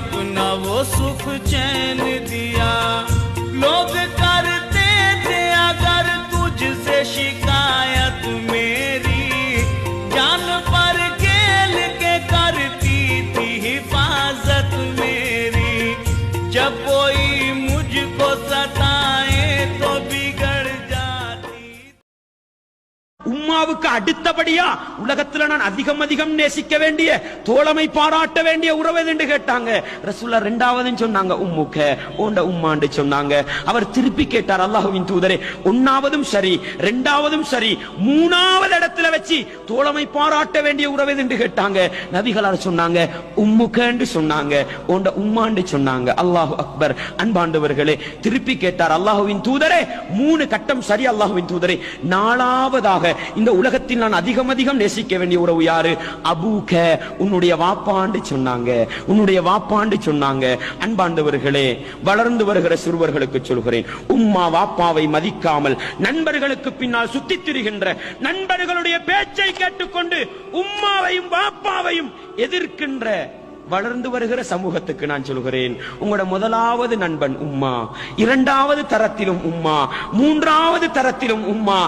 अपना वो सुख चैन दिया लोग உம்மாவுக்கு அடுத்தபடியா உலகத்துல நான் அதிகம் அதிகம் நேசிக்க வேண்டிய தோழமை பாராட்ட வேண்டிய உறவு என்று கேட்டாங்க. ரசூல்லா ரெண்டாவதுன்னு சொன்னாங்க உம்முக்க. ஓண்ட உம்மாண்டு சொன்னாங்க. அவர் திருப்பி கேட்டார் அல்லாஹுவின் தூதரே ஒன்னாவதும் சரி ரெண்டாவதும் சரி மூணாவது இடத்துல வச்சு தோழமை பாராட்ட வேண்டிய உறவு என்று கேட்டாங்க. நபிகளார் சொன்னாங்க உம்முக்கன்னு சொன்னாங்க. ஓண்ட உம்மாண்டு சொன்னாங்க. அல்லாஹு அக்பர். அன்பாண்டவர்களே திருப்பி கேட்டார் அல்லாஹுவின் தூதரே மூணு கட்டம் சரி அல்லாஹுவின் தூதரே. நாலாவதாக இந்த உலகத்தில் நான் அதிகம் அதிகம் நேசிக்க வேண்டிய உறவு யாரு? அபூக உன்னுடைய வாப்பாண்டு சொன்னாங்க. உன்னுடைய வாப்பாண்டு சொன்னாங்க. அன்பாண்டவர்களே வளர்ந்து வருகிற சிறுவர்களுக்கு சொல்கிறேன். உம்மா வாப்பாவை மதிக்காமல் நண்பர்களுக்கு பின்னால் சுத்தி திரிகின்ற நண்பர்களுடைய பேச்சை கேட்டுக்கொண்டு உம்மாவையும் வாப்பாவையும் எதிர்க்கின்ற வளர்ந்து வருகிற சமூகத்துக்கு நான் சொல்கிறேன். உங்களோட முதலாவது நண்பன் உம்மா. இரண்டாவது தரத்திலும் உம்மா. மூன்றாவது தரத்திலும் உம்மா.